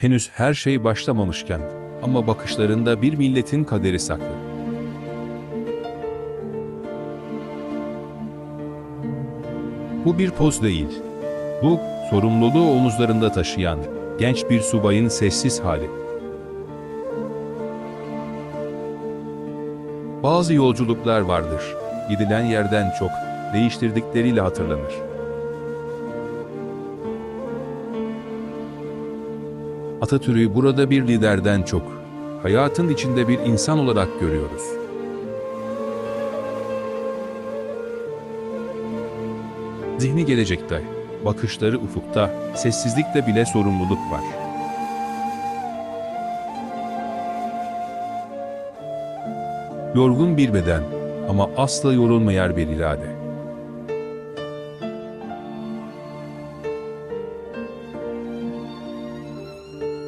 Henüz her şey başlamamışken ama bakışlarında bir milletin kaderi saklı. Bu bir poz değil. Bu, sorumluluğu omuzlarında taşıyan genç bir subayın sessiz hali. Bazı yolculuklar vardır. Gidilen yerden çok, değiştirdikleriyle hatırlanır. Atatürk'ü burada bir liderden çok, hayatın içinde bir insan olarak görüyoruz. Zihni gelecekte, bakışları ufukta, sessizlikte bile sorumluluk var. Yorgun bir beden ama asla yorulmayan bir irade.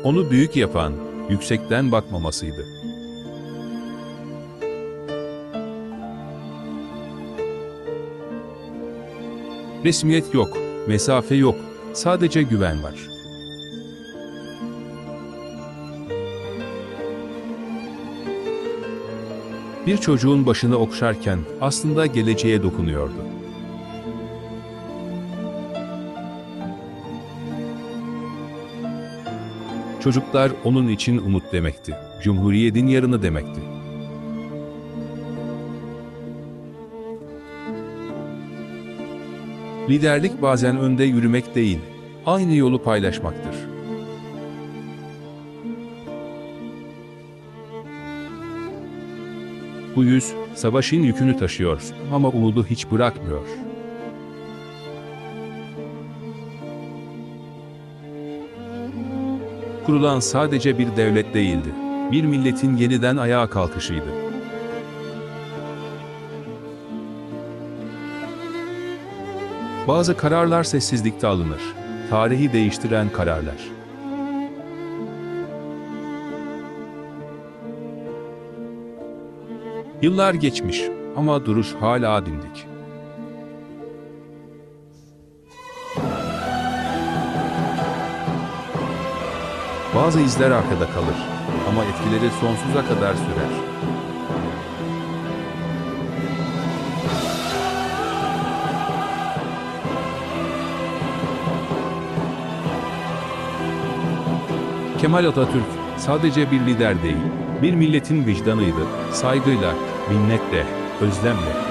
Onu büyük yapan, yüksekten bakmamasıydı. Resmiyet yok, mesafe yok, sadece güven var. Bir çocuğun başını okşarken aslında geleceğe dokunuyordu. Çocuklar onun için umut demekti. Cumhuriyetin yarını demekti. Liderlik bazen önde yürümek değil, aynı yolu paylaşmaktır. Bu yüz, savaşın yükünü taşıyor ama umudu hiç bırakmıyor. Kurulan sadece bir devlet değildi, bir milletin yeniden ayağa kalkışıydı. Bazı kararlar sessizlikte alınır, tarihi değiştiren kararlar. Yıllar geçmiş ama duruş hala dimdik. Bazı izler arkada kalır ama etkileri sonsuza kadar sürer. Kemal Atatürk sadece bir lider değil, bir milletin vicdanıydı. Saygıyla, minnetle, özlemle,